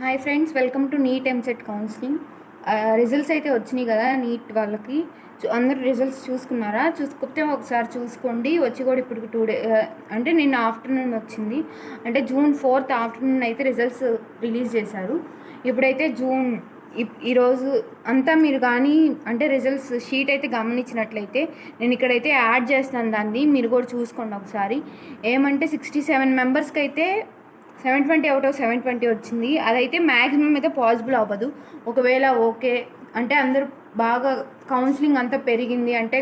Hi friends welcome to NEET EAMCET counselling results అయితే వచ్చినాయి కదా నీట్ వాళ్ళకి. చూ- అందరు రిజల్ట్స్ చూసుకున్నారా? చూసుకుంటే ఒకసారి చూసుకోండి. వచ్చి కూడా ఇప్పుడు టూ డే uh, అంటే నిన్న ఆఫ్టర్నూన్ వచ్చింది. అంటే జూన్ ఫోర్త్ ఆఫ్టర్నూన్ అయితే రిజల్ట్స్ రిలీజ్ చేశారు. ఇప్పుడైతే జూన్ ఇప్- ఈరోజు అంతా మీరు కానీ అంటే రిజల్ట్స్ షీట్ అయితే గమనించినట్లయితే నేను ఇక్కడైతే యాడ్ చేస్తాను దాన్ని. మీరు కూడా చూసుకోండి ఒకసారి. ఏమంటే సిక్స్టీ సెవెన్ మెంబర్స్కి అయితే seven twenty out of seven twenty వచ్చింది. అదైతే మ్యాక్సిమం అయితే పాసిబుల్ అవ్వదు. ఒకవేళ ఓకే అంటే అందరూ బాగా కౌన్సిలింగ్ అంతా పెరిగింది అంటే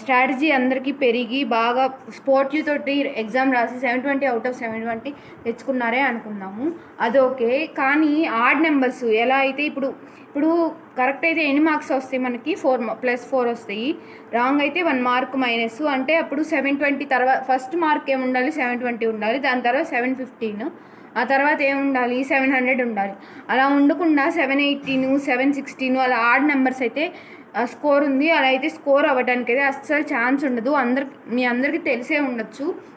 స్ట్రాటజీ అందరికీ పెరిగి బాగా స్పోర్ట్ తోటి ఎగ్జామ్ రాసి seven twenty out of seven twenty తెచ్చుకున్నారే అనుకున్నాము అది ఓకే. కానీ ఆడ్ నెంబర్స్ ఎలా అయితే ఇప్పుడు ఇప్పుడు కరెక్ట్ అయితే ఎన్ని మార్క్స్ వస్తాయి మనకి? ఫోర్ ప్లస్ ఫోర్ వస్తాయి. రాంగ్ అయితే వన్ మార్క్ మైనస్ అంటే అప్పుడు సెవెన్ ట్వంటీ తర్వాత ఫస్ట్ మార్క్ ఏమి ఉండాలి? సెవెన్ ట్వంటీ ఉండాలి. దాని తర్వాత సెవెన్ ఫిఫ్టీన్ ఆ తర్వాత ఏముండాలి ఉండాలి? సెవెన్ హండ్రెడ్ ఉండాలి. అలా ఉండకుండా సెవెన్ ఎయిటీను సెవెన్ సిక్స్టీను అలా ఆడ్ నెంబర్స్ అయితే స్కోర్ ఉంది. అలా అయితే స్కోర్ అవ్వడానికి అయితే అస్సలు ఛాన్స్ ఉండదు. అందరికి మీ అందరికీ తెలిసే ఉండొచ్చు.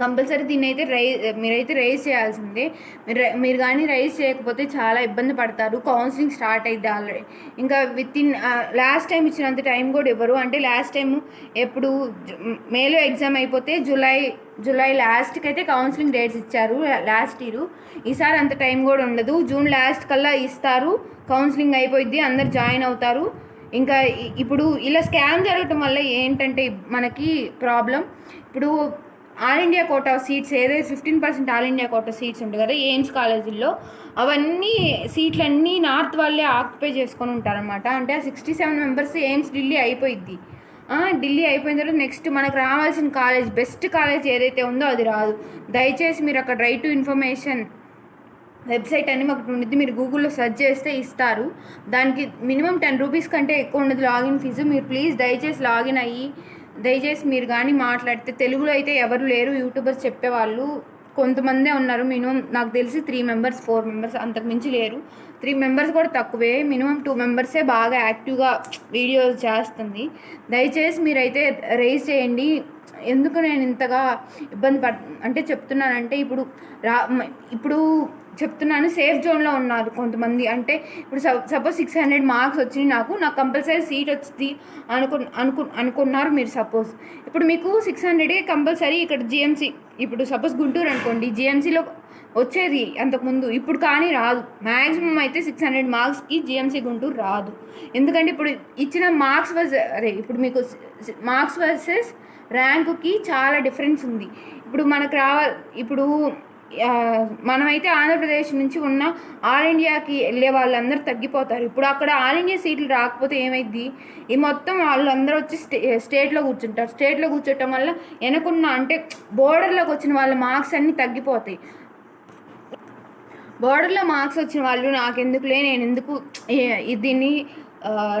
కంపల్సరీ దీన్ని అయితే రై మీరైతే రైజ్ చేయాల్సిందే. మీరు మీరు కానీ రైజ్ చేయకపోతే చాలా ఇబ్బంది పడతారు. కౌన్సిలింగ్ స్టార్ట్ అయితే ఆల్రెడీ. ఇంకా విత్ ఇన్ లాస్ట్ టైం ఇచ్చినంత టైం కూడా ఇవ్వరు అంటే లాస్ట్ టైం ఎప్పుడు జు- మేలో ఎగ్జామ్ అయిపోతే జూలై జూలై లాస్ట్కి అయితే కౌన్సిలింగ్ డేట్స్ ఇచ్చారు. Last year. ఈసారి అంత టైం కూడా ఉండదు. జూన్ లాస్ట్ కల్లా ఇస్తారు. కౌన్సిలింగ్ అయిపోయింది అందరు జాయిన్ అవుతారు. ఇంకా ఇప్పుడు ఇలా స్కామ్ జరగటం వల్ల ఏంటంటే మనకి ప్రాబ్లం. ఇప్పుడు ఆల్ ఇండియా కోటా సీట్స్ ఏదైతే fifteen percent all India quota seats ఉంటాయి కదా ఎయిమ్స్ కాలేజీల్లో అవన్నీ సీట్లన్నీ నార్త్ వాళ్ళే ఆక్యుపై చేసుకొని ఉంటారనమాట అంటే ఆ sixty seven members AIIMS Delhi అయిపోయిద్ది. ఢిల్లీ అయిపోయిన తర్వాత నెక్స్ట్ మనకు రావాల్సిన కాలేజ్ బెస్ట్ కాలేజ్ ఏదైతే ఉందో అది రాదు. దయచేసి మీరు అక్కడ రైట్ టు ఇన్ఫర్మేషన్ వెబ్సైట్ అని ఒకటి ఉండిద్ది. మీరు గూగుల్లో సెర్చ్ చేస్తే ఇస్తారు. దానికి మినిమం టెన్ రూపీస్ కంటే ఎక్కువ ఉండదు లాగిన్ ఫీజు. మీరు ప్లీజ్ దయచేసి లాగిన్ అయ్యి దయచేసి మీరు కానీ మాట్లాడితే తెలుగులో అయితే ఎవరు లేరు. యూట్యూబర్స్ చెప్పేవాళ్ళు కొంతమందే ఉన్నారు. మినిమం నాకు తెలిసి త్రీ మెంబర్స్ ఫోర్ మెంబర్స్ అంతకుమించి లేరు. త్రీ మెంబర్స్ కూడా తక్కువే. మినిమం టూ మెంబర్సే బాగా యాక్టివ్గా వీడియోస్ చేస్తుంది. దయచేసి మీరైతే రేజ్ చేయండి. ఎందుకు నేను ఇంతగా ఇబ్బంది పడ్ అంటే చెప్తున్నానంటే ఇప్పుడు రా ఇప్పుడు చెప్తున్నాను సేఫ్ జోన్లో ఉన్నారు కొంతమంది. అంటే ఇప్పుడు సపోజ్ సిక్స్ హండ్రెడ్ మార్క్స్ వచ్చినాయి నాకు నాకు కంపల్సరీ సీట్ వచ్చింది అనుకు అనుకు అనుకున్నారు మీరు సపోజ్ ఇప్పుడు మీకు సిక్స్ హండ్రెడే కంపల్సరీ ఇక్కడ జిఎంసీ ఇప్పుడు సపోజ్ గుంటూరు అనుకోండి జిఎంసీలో వచ్చేది అంతకుముందు ఇప్పుడు కానీ రాదు. మ్యాక్సిమం అయితే సిక్స్ హండ్రెడ్ మార్క్స్కి జిఎంసీ గుంటూరు రాదు. ఎందుకంటే ఇప్పుడు ఇచ్చిన మార్క్స్ వర్స్ అరే ఇప్పుడు మీకు మార్క్స్ వర్సెస్ ర్యాంకుకి చాలా డిఫరెన్స్ ఉంది. ఇప్పుడు మనకు రావాలి ఇప్పుడు మనమైతే ఆంధ్రప్రదేశ్ నుంచి ఉన్న ఆల్ ఇండియాకి వెళ్ళే వాళ్ళందరూ తగ్గిపోతారు. ఇప్పుడు అక్కడ ఆల్ ఇండియా సీట్లు రాకపోతే ఏమైద్ది? ఈ మొత్తం వాళ్ళందరూ వచ్చి స్టే స్టేట్లో కూర్చుంటారు. స్టేట్లో కూర్చోటం వల్ల వెనకున్న అంటే బోర్డర్లోకి వచ్చిన వాళ్ళ మార్క్స్ అన్నీ తగ్గిపోతాయి. బోర్డర్లో మార్క్స్ వచ్చిన వాళ్ళు నాకెందుకులే నేను ఎందుకు దీన్ని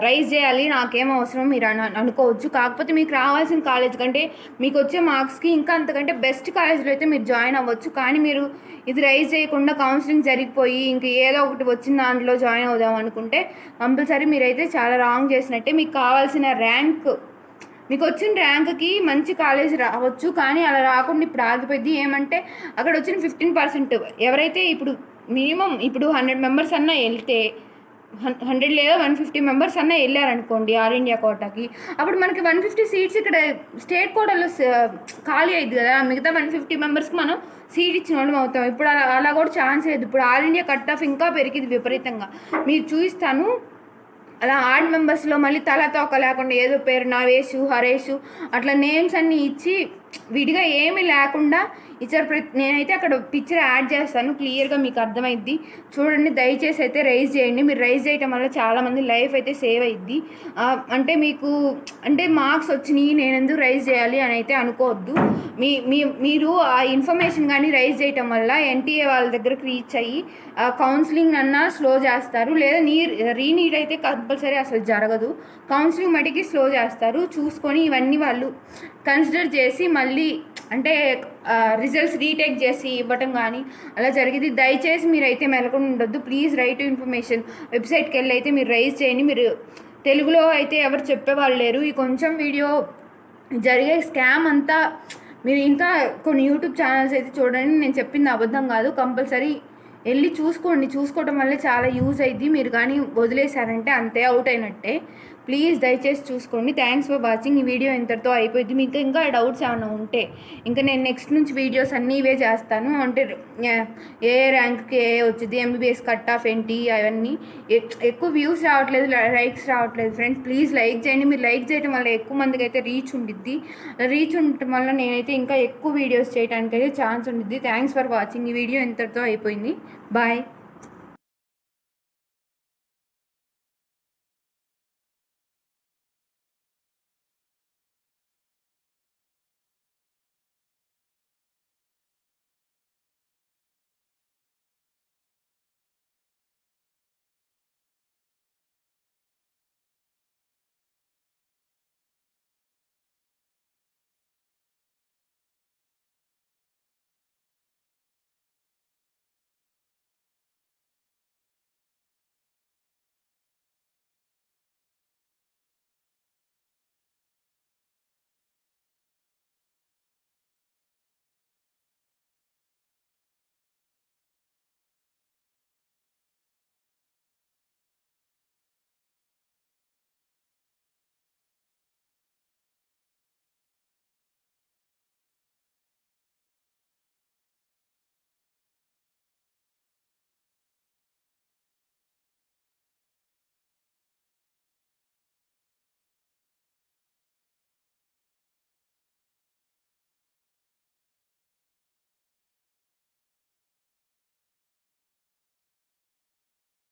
రైజ్ చేయాలి నాకేం అవసరం మీరు అని అనుకోవచ్చు. కాకపోతే మీకు రావాల్సిన కాలేజ్ కంటే మీకు వచ్చే మార్క్స్కి ఇంకా అంతకంటే బెస్ట్ కాలేజ్లో అయితే మీరు జాయిన్ అవ్వచ్చు. కానీ మీరు ఇది రైజ్ చేయకుండా కౌన్సిలింగ్ జరిగిపోయి ఇంక ఏదో ఒకటి వచ్చిన దాంట్లో జాయిన్ అవుదాం అనుకుంటే కంపల్సరీ మీరైతే చాలా రాంగ్ చేసినట్టే మీకు కావాల్సిన ర్యాంక్ మీకు వచ్చిన ర్యాంక్కి మంచి కాలేజ్ రావచ్చు. కానీ అలా రాకుండా ఇప్పుడు ఆగిపోయింది. ఏమంటే అక్కడ వచ్చిన ఫిఫ్టీన్ పర్సెంట్ ఎవరైతే ఇప్పుడు మినిమం ఇప్పుడు హండ్రెడ్ మెంబర్స్ అన్నా వెళ్తే హండ్రెడ్ లేదా వన్ ఫిఫ్టీ మెంబర్స్ అన్నా వెళ్ళారనుకోండి ఆల్ ఇండియా కోటాకి. అప్పుడు మనకి వన్ ఫిఫ్టీ సీట్స్ ఇక్కడ స్టేట్ కోటాలో ఖాళీ అయింది కదా. మిగతా వన్ ఫిఫ్టీ మెంబర్స్కి మనం సీట్ ఇచ్చిన వాళ్ళం అవుతాం. ఇప్పుడు అలా అలా కూడా ఛాన్స్ లేదు. ఇప్పుడు ఆల్ ఇండియా కట్ ఆఫ్ ఇంకా పెరిగింది విపరీతంగా. మీరు చూపిస్తాను అలా ఆడ్ మెంబర్స్లో మళ్ళీ తల తోక లేకుండా ఏదో పేరు నవేషు హరేషు అట్లా నేమ్స్ అన్నీ ఇచ్చి విడిగా ఏమి లేకుండా ఇచ్చారు. ప్రతి నేనైతే అక్కడ పిక్చర్ యాడ్ చేస్తాను. క్లియర్గా మీకు అర్థమైద్ది. చూడండి దయచేసి అయితే రైజ్ చేయండి. మీరు రైజ్ చేయటం వల్ల చాలామంది లైఫ్ అయితే సేవ్ అయ్యిద్ది అంటే మీకు అంటే మార్క్స్ వచ్చినాయి నేను ఎందుకు రైజ్ చేయాలి అని అయితే అనుకోవద్దు. మీ మీ మీరు ఆ ఇన్ఫర్మేషన్ కానీ రైజ్ చేయటం వల్ల ఎన్టీఏ వాళ్ళ దగ్గరకు రీచ్ అయ్యి కౌన్సిలింగ్ అన్నా స్లో చేస్తారు. లేదా నీ రీనీడ్ అయితే కంపల్సరీ అసలు జరగదు. కౌన్సిలింగ్ మటుకి స్లో చేస్తారు. చూసుకొని ఇవన్నీ వాళ్ళు కన్సిడర్ చేసి మళ్ళీ అంటే రిజల్ట్స్ రీటేక్ చేసి ఇవ్వటం కానీ అలా జరిగింది దయచేసి మీరైతే మెలకుండా ఉండొద్దు. ప్లీజ్ రైట్ ఇన్ఫర్మేషన్ వెబ్సైట్కి వెళ్ళి అయితే మీరు రైజ్ చేయండి. మీరు తెలుగులో అయితే ఎవరు చెప్పేవాళ్ళు లేరు. ఈ కొంచెం వీడియో జరిగే స్కామ్ అంతా మీరు ఇంకా కొన్ని యూట్యూబ్ ఛానల్స్ అయితే చూడండి. నేను చెప్పింది అబద్ధం కాదు. కంపల్సరీ వెళ్ళి చూసుకోండి. చూసుకోవడం వల్ల చాలా యూజ్ అయింది మీరు కానీ వదిలేశారంటే అంతే అవుట్ అయినట్టే. ప్లీజ్ దయచేసి చూసుకోండి. థ్యాంక్స్ ఫర్ వాచింగ్ ఈ వీడియో ఇంతటితో అయిపోయింది. మీకు ఇంకా డౌట్స్ ఏమైనా ఉంటే ఇంకా నేను నెక్స్ట్ నుంచి వీడియోస్ అన్నీ ఇవే చేస్తాను. అంటే ఏ- ర్యాంక్కి ఏ వచ్చింది ఎంబీబీఎస్ కట్ ఆఫ్ ఏంటి అవన్నీ ఎక్కువ వ్యూస్ రావట్లేదు లైక్స్ రావట్లేదు. ఫ్రెండ్స్ ప్లీజ్ లైక్ చేయండి. మీరు లైక్ చేయడం వల్ల ఎక్కువ మందికి అయితే రీచ్ ఉండిద్ది. రీచ్ ఉండటం వల్ల నేనైతే ఇంకా ఎక్కువ వీడియోస్ చేయడానికి అయితే ఛాన్స్ ఉండిద్ది. థ్యాంక్స్ ఫర్ వాచింగ్ ఈ వీడియో ఇంతటితో అయిపోయింది. బాయ్